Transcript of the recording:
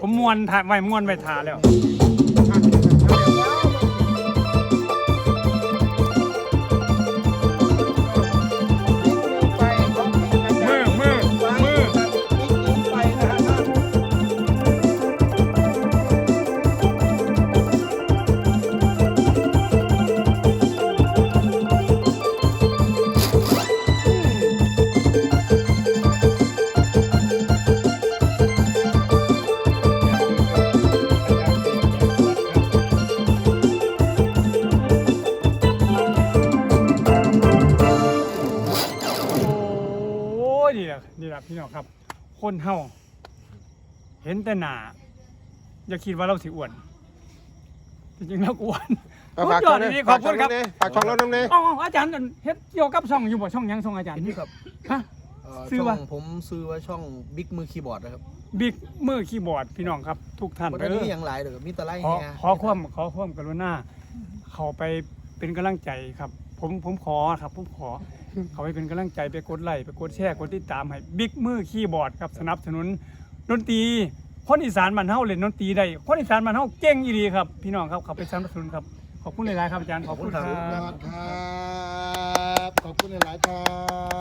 ผมมวนถ่ายไว้มวนไว้ทาแล้ว นี่แหละนี่แหละพี่น้องครับ คนเฮาเห็นแต่หน้าอย่าคิดว่าเราสิอ้วนจริงๆแล้วอ้วนเอาฝากสุดยช่ออดงนี้ดีๆขอบคุณครับฝากช่องแล้วน้ำเนยอ๋ออาจารย์เฮ็ดเกี่ยวกับช่องอยู่บ่ช่องหยังช่องอาจารย์นี่ครับฮะเอ่อซื้อช่วะองผมซื้อว่าช่องบิ๊กมือคีย์บอร์ดนะครับบิ๊กมือคีย์บอร์ดพี่น้องครับ ทุกท่านวันเด้นี้อยังหลายเด้อมีแตะไลขอเฮียขอความขอความกรุณาเขาไปเป็นกำลังใจครับ ผมผมขอครับผมขอ เขาให้เป็นกำลังใจไปกดไลค์ไปกดแชร์กดติดตามให้บิ๊กมือคีย์บอร์ดครับสนับสนุนดนตรีคนอีสานมันเฮาเล่นดนตรีได้คนอีสานมันเฮาเก่งอีดีครับ พี่น้องครับเขาไปสนับสนุนครับขอบคุณหลายๆครับอาจารย์ขอบคุณครับดครับ ขอบคุณหลายๆครับ